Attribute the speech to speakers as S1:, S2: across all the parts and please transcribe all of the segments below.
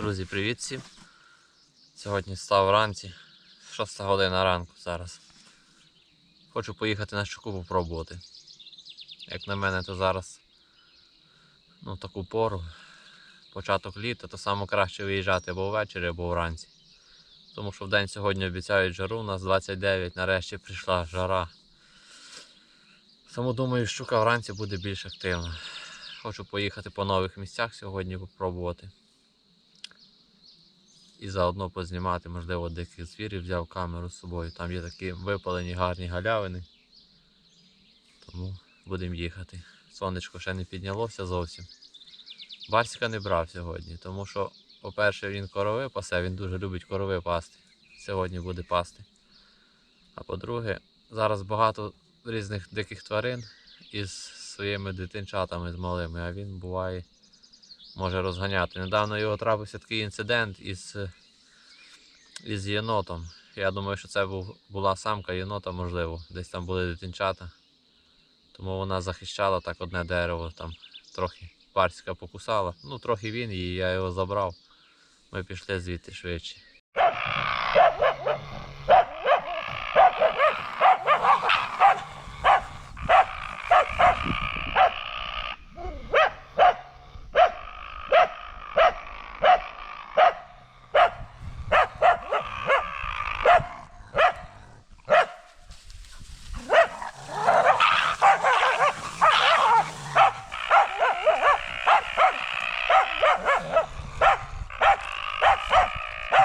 S1: Друзі, привіт всім. Сьогодні став вранці, 6 година ранку зараз. Хочу поїхати на щуку попробувати. Як на мене, то зараз ну, таку пору, початок літа, то саме краще виїжджати або ввечері, або вранці. Тому що в день сьогодні обіцяють жару, у нас 29, нарешті прийшла жара. Тому думаю, щука вранці буде більш активна. Хочу поїхати по нових місцях сьогодні попробувати. І заодно познімати, можливо, диких звірів, взяв камеру з собою. Там є такі випалені гарні галявини. Тому будемо їхати. Сонечко ще не піднялося зовсім. Барсика не брав сьогодні, тому що, по-перше, він корови пасе, він дуже любить корови пасти. Сьогодні буде пасти. А по-друге, зараз багато різних диких тварин із своїми дитинчатами з малими, а він буває може розганяти. Недавно його трапився такий інцидент із, із єнотом. Я думаю, що це був, була самка єнота, можливо. Десь там були дитинчата. Тому вона захищала так одне дерево, там трохи парська покусала. Ну, трохи він її, я його забрав. Ми пішли звідти швидше.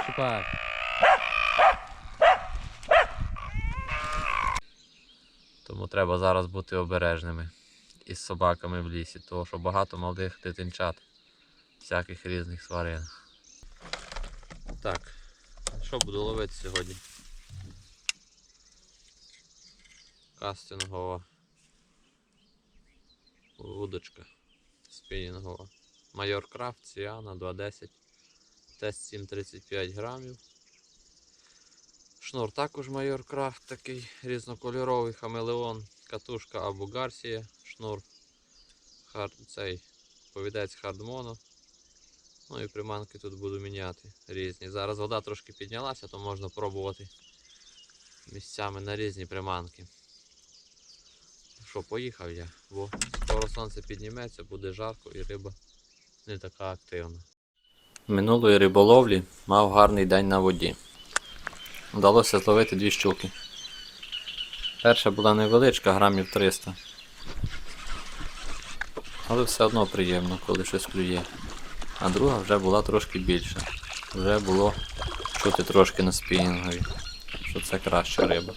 S1: Шукай. Тому треба зараз бути обережними із собаками в лісі, тому що багато молодих дитинчат, всяких різних тварин. Так, що буду ловити сьогодні? Кастингова вудочка спінінгова. Майор Крафт Сіана 210. Тест 735 грамів. Шнур також майор крафт такий різнокольоровий хамелеон, катушка або Гарсія, шнур хар, цей повідець хардмоно. Ну і приманки тут буду міняти різні. Зараз вода трошки піднялася, то можна пробувати місцями на різні приманки. Що, поїхав я, бо скоро сонце підніметься, буде жарко і риба не така активна. Минулої риболовлі мав гарний день на воді. Вдалося зловити дві щуки. Перша була невеличка, грамів 300. Але все одно приємно, коли щось клює. А друга вже була трошки більша. Вже було чути трошки на спінінгові, що це краща риба.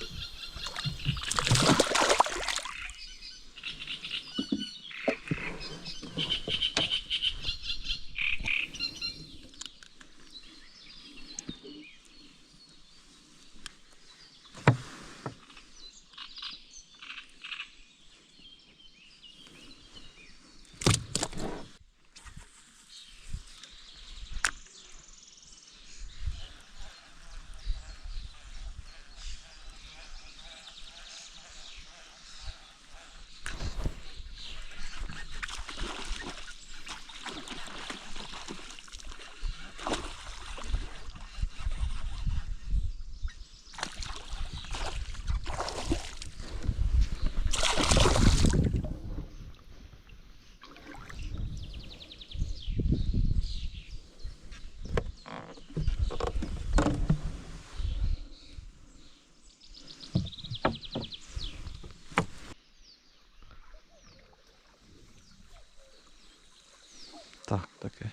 S1: Так, таке.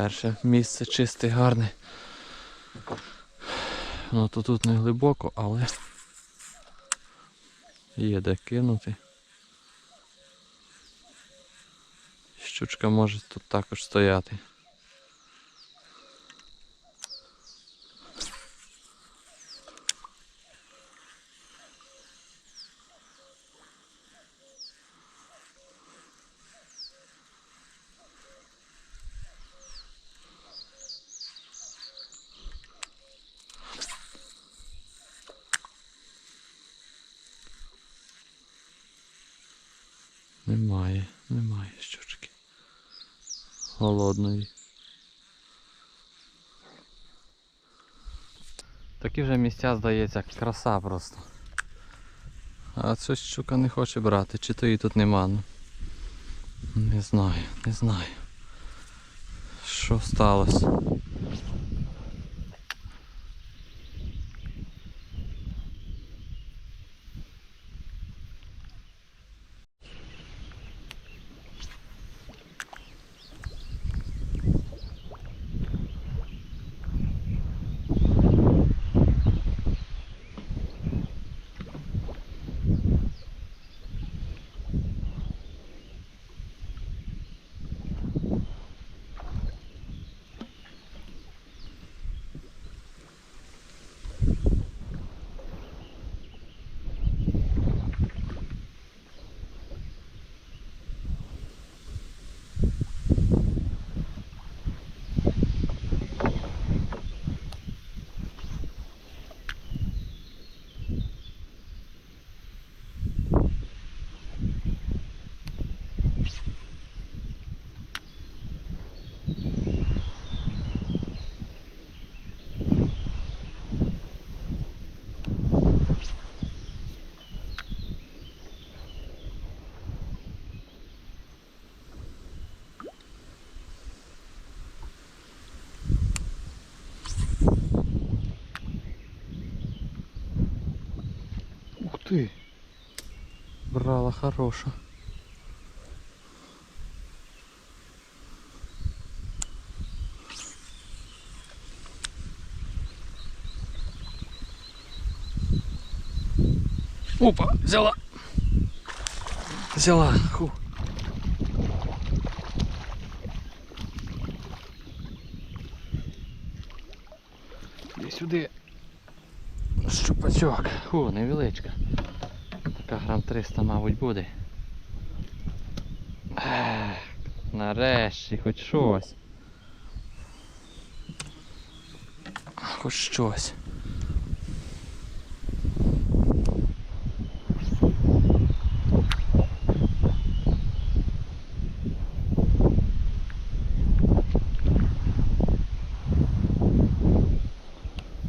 S1: Перше місце чисте, гарне. Ну то тут не глибоко, але є де кинути. Щучка може тут також стояти. Немає, немає щучки. Голодної. Такі вже місця, здається, краса просто. А це щука не хоче брати, чи то її тут нема. Ну. Не знаю, не знаю. Що сталося? Брала хороша. Опа, взяла. Взяла. Ху. Сюди. Щупачок. Ху, невеличка. Така грам 300, мабуть, буде. Ех, нарешті, хоч щось. Хоч щось.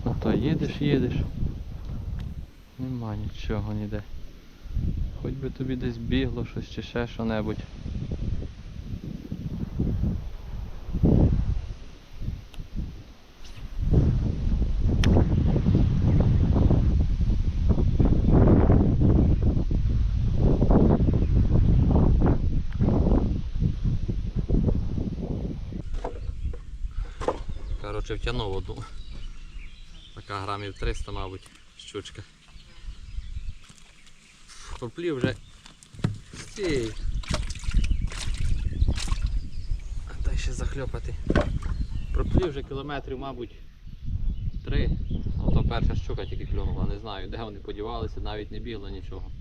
S1: А то їдеш, їдеш. Нема нічого ніде. Хоч би тобі десь бігло щось чи ще що-небудь. Коротше, втягнув одну. Така грамів 300, мабуть, щучка. Поплів вже. Стій. Дай ще захльопати. Проплів вже кілометрів, мабуть, три. Ну то перша щука тільки клюнула, не знаю, де вони подівалися, навіть не бігло нічого.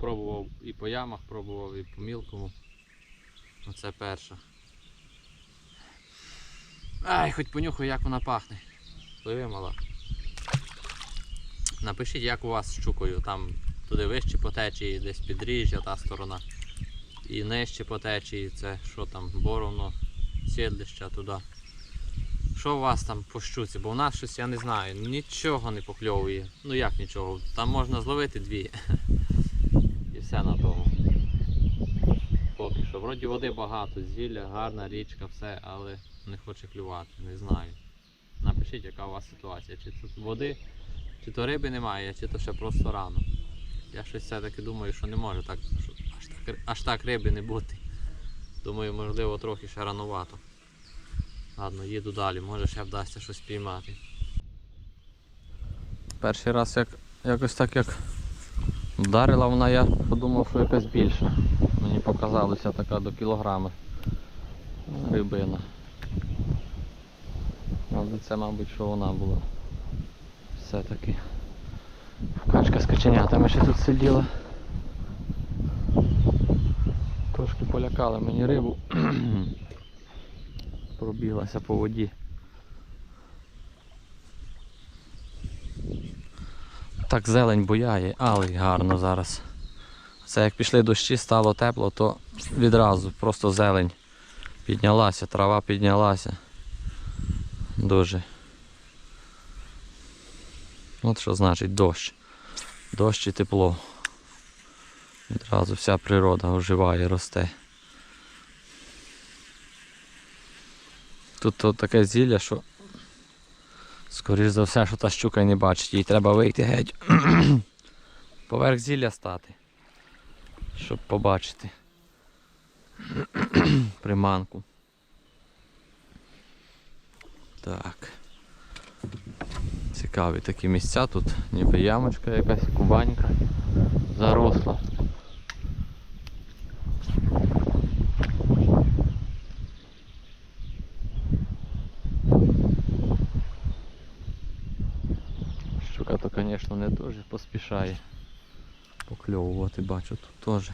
S1: Пробував і по ямах, пробував і по мілкому. Оце перша. Ай, хоч понюхаю, як вона пахне. Пливи. Напишіть, як у вас з щукою. Там туди вище по течії, десь підріжжя та сторона. І нижче по течії, це що там, боровно, сідлища туди. Що у вас там по щуці? Бо у нас щось, я не знаю, нічого не покльовує. Ну як нічого. Там можна зловити дві. І все на тому. Поки що. Вроді води багато, зілля, гарна річка, все, але не хоче клювати, не знаю. Напишіть, яка у вас ситуація. Чи тут води, чи то риби немає, чи то ще просто рано. Я щось все-таки думаю, що не може так, аж так, аж так риби не бути. Думаю, можливо, трохи ще ранувато. Ладно, їду далі, може ще вдасться щось піймати. Перший раз як, якось так як вдарила вона, я подумав, що якась більша. Мені показалося така до кілограми рибина. Але це, мабуть, що вона була. Все-таки. Качка з каченятами ще тут сиділа. Трошки полякали мені рибу. Пробіглася по воді. Так зелень буяє, але гарно зараз. Це як пішли дощі, стало тепло, то відразу просто зелень піднялася, трава піднялася. Дуже От що значить дощ. Дощ і тепло. Відразу вся природа оживає, росте. Тут таке зілля, що скоріш за все, що та щука не бачить, їй треба вийти геть. Поверх зілля стати. Щоб побачити. Приманку. Так. Цікаві такі місця тут, ніби ямочка якась, кубанька заросла. Щука то, звісно, не дуже поспішає покльовувати, бачу тут теж.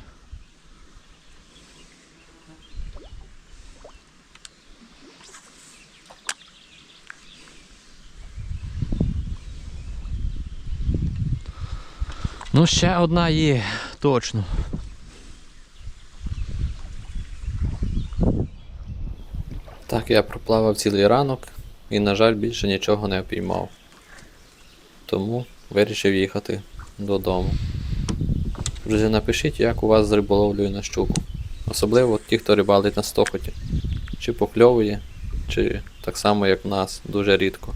S1: Ну, ще одна є, точно. Так, я проплавав цілий ранок і, на жаль, більше нічого не опіймав. Тому вирішив їхати додому. Друзі, напишіть, як у вас з риболовлею на щуку. Особливо ті, хто рибалить на стохоті. Чи покльовує, чи так само, як в нас, дуже рідко.